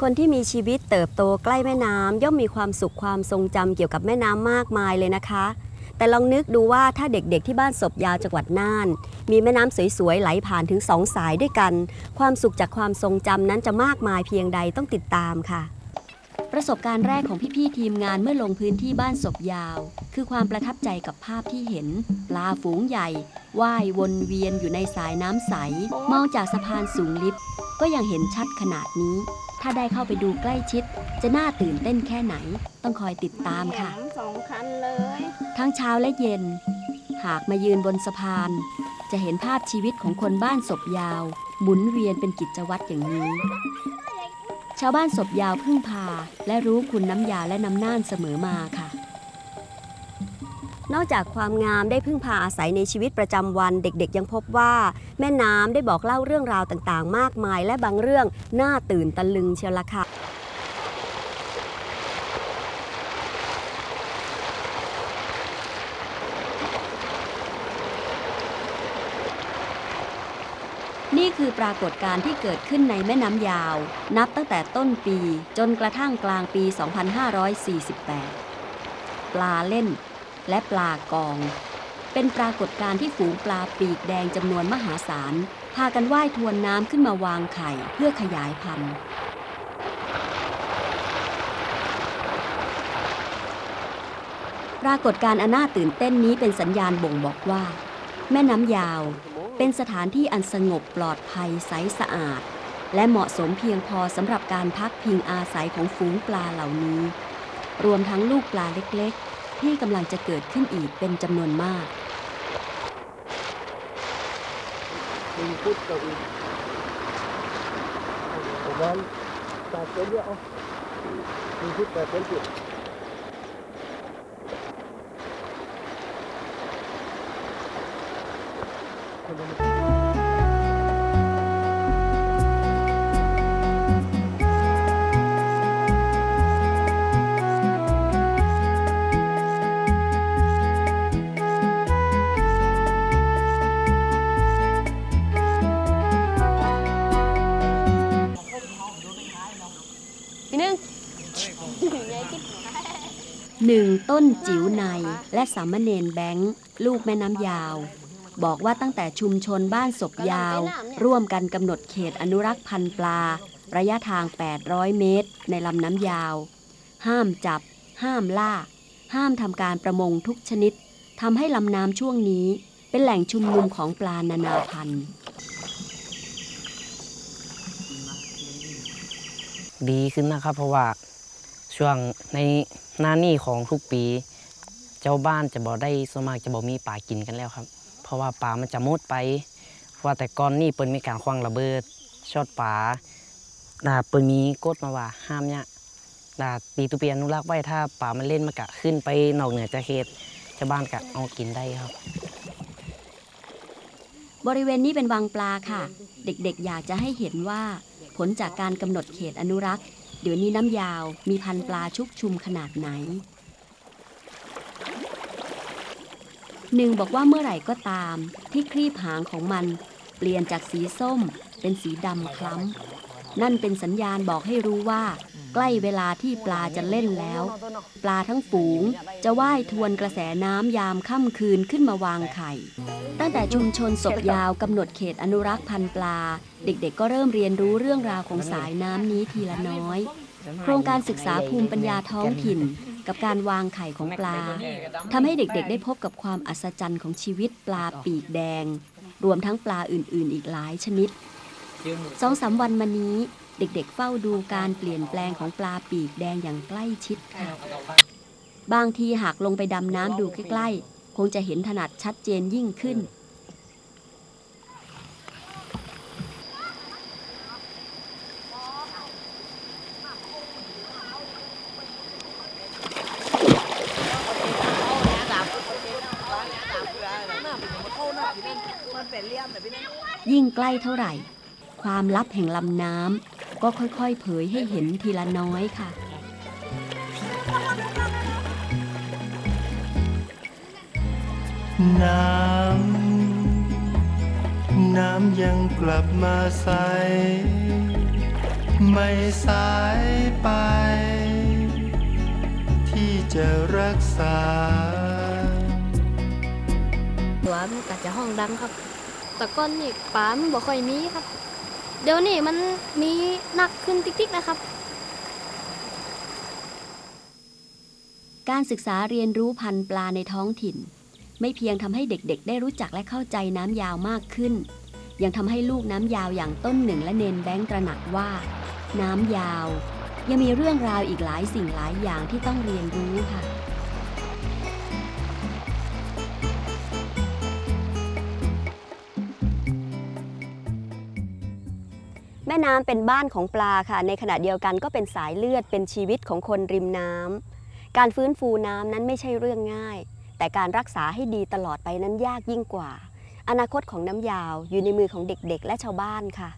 คนที่มีชีวิตเติบโตใกล้แม่น้ำย่อมมีความสุขความทรงจำเกี่ยวกับแม่น้ำมากมายเลยนะคะ แต่ลองนึกดูว่าถ้าเด็กๆที่บ้านศพยาวจังหวัดน่าน มีแม่น้ำสวยๆไหลผ่านถึงสองสายด้วยกัน ความสุขจากความทรงจำนั้นจะมากมายเพียงใดต้องติดตามค่ะ ประสบการณ์แรกของพี่ๆทีมงานเมื่อลงพื้นที่บ้านศพยาว คือความประทับใจกับภาพที่เห็น ปลาฝูงใหญ่ว่ายวนเวียนอยู่ในสายน้ำใส มองจากสะพานสูงลิฟต์ก็ยังเห็นชัดขนาดนี้ ถ้าได้เข้าไปดูใกล้ชิด จะน่าตื่นเต้นแค่ไหน ต้องคอยติดตามค่ะ สองคันเลย ทั้งเช้าและเย็น หากมายืนบนสะพาน จะเห็นภาพชีวิตของคนบ้านศพยาวหมุนเวียนเป็นกิจวัตรอย่างนี้ ชาวบ้านศพยาวพึ่งพา และรู้คุณน้ำยาและน้ำน่านเสมอมาค่ะ นอกจากความงามได้พึ่งพาอาศัยในชีวิตประจำวัน เด็กๆ ยังพบว่า แม่น้ำได้บอกเล่าเรื่องราวต่างๆ มากมาย และบางเรื่องน่าตื่นตะลึงเชียวละค่ะนี่คือปรากฏการณ์ที่เกิดขึ้นในแม่น้ำยาว นับตั้งแต่ต้นปีจนกระทั่งกลางปี 2548 ปลาเล่น และปลากอง เป็นปรากฏการณ์ที่ฝูงปลาปีกแดงจำนวนมหาศาล พากันว่ายทวนน้ำขึ้นมาวางไข่เพื่อขยายพันธุ์ปรากฏการณ์อันน่าตื่นเต้นนี้เป็นสัญญาณบ่งบอกว่า แม่น้ำยาวเป็นสถานที่อันสงบปลอดภัยใสสะอาด และเหมาะสมเพียงพอสำหรับการพักพิงอาศัยของฝูงปลาเหล่านี้ รวมทั้งลูกปลาเล็ก ที่กำลังจะเกิดขึ้นอีกเป็นจำนวนมากมีพุทธกับอีกประมาณ หนึ่งต้นจิ๋วในและสามเณรแบงค์ลูกแม่น้ำยาว บอกว่าตั้งแต่ชุมชนบ้านศพยาว ร่วมกันกำหนดเขตอนุรักษ์พันธุ์ปลา ระยะทาง 800 เมตร ในลำน้ำยาว ห้ามจับ ห้ามล่า ห้ามทำการประมงทุกชนิดทำให้ลำน้ำช่วงนี้ เป็นแหล่งชุมนุมของปลานานาพันธุ์ดีขึ้นนะครับเพราะว่า ช่วงในหน้านี้ของทุกปี เจ้าบ้านจะบ่ได้ส่วนมากจะบ่มีปลากินกันแล้วครับ เพราะว่าปลามันจะหมดไป ว่าแต่ก่อนนี่เปิ้นมีการคว้างระเบิดชอดปลาดาเปิ้นมีกฎมาว่าห้ามเนี่ยดาปีตุเปียนอนุรักษ์ไว้ถ้าปลามันเล่นมันกะขึ้นไปนอกเหนือจากเขตชาวบ้านกะเอากินได้ครับ บริเวณนี้เป็นวังปลาค่ะ เด็กๆ อยากจะให้เห็นว่า ผลจากการกำหนดเขตอนุรักษ์ เดี๋ยวนี้น้ำยาวมีพันปลาชุกชุมขนาดไหนหนึ่งบอกว่าเมื่อไหร่ก็ตามที่ครีบหางของมัน เปลี่ยนจากสีส้มเป็นสีดำคล้ำนั่นเป็นสัญญาณบอกให้รู้ว่า ใกล้เวลาที่ปลาจะเล่นแล้ว ปลาทั้งฝูงจะว่ายทวนกระแสน้ำยามค่ำคืนขึ้นมาวางไข่ ตั้งแต่ชุมชนศพยาวกำหนดเขตอนุรักษ์พันธุ์ปลา เด็กๆ ก็เริ่มเรียนรู้เรื่องราวของสายน้ำนี้ทีละน้อย โครงการศึกษาภูมิปัญญาท้องถิ่น กับการวางไข่ของปลาทำให้เด็กๆ ได้พบกับความอัศจรรย์ของชีวิตปลาปีกแดง รวมทั้งปลาอื่นๆ อีกหลายชนิดสองสามวันมานี้เด็กๆเฝ้าดูการเปลี่ยนแปลงของปลาปีกแดงอย่างใกล้ชิดค่ะ บางทีหากลงไปดำน้ำดูใกล้ๆ คงจะเห็นถนัดชัดเจนยิ่งขึ้น ยิ่งใกล้เท่าไหร่ ความลับแห่งลำน้ำ ก็ค่อยๆ เผยให้เห็นทีละน้อยค่ะ น้ำ น้ำยังกลับมาใส ไม่สายไป ที่จะรักษา ตัวมันก็จะห้องดังครับ แต่ก่อนนี่ป๋ามันบ่ค่อยมีครับ เดี๋ยวนี้มันมีหนักขึ้นติ๊กๆนะครับ การศึกษาเรียนรู้พันธุ์ปลาในท้องถิ่น ไม่เพียงทำให้เด็กๆ ได้รู้จักและเข้าใจน้ำยาวมากขึ้น ยังทำให้ลูกน้ำยาวอย่างต้นหนึ่งและเนนแบงค์ตระหนักว่า น้ำยาว ยังมีเรื่องราวอีกหลายสิ่งหลายอย่างที่ต้องเรียนรู้ค่ะ แม่น้ำเป็นบ้านของปลาค่ะ ในขณะเดียวกันก็เป็นสายเลือดเป็นชีวิตของคนริมน้ำการฟื้นฟูน้ำนั้นไม่ใช่เรื่องง่าย แต่การรักษาให้ดีตลอดไปนั้นยากยิ่งกว่า อนาคตของน้ำยาวอยู่ในมือของเด็กๆ และชาวบ้านค่ะ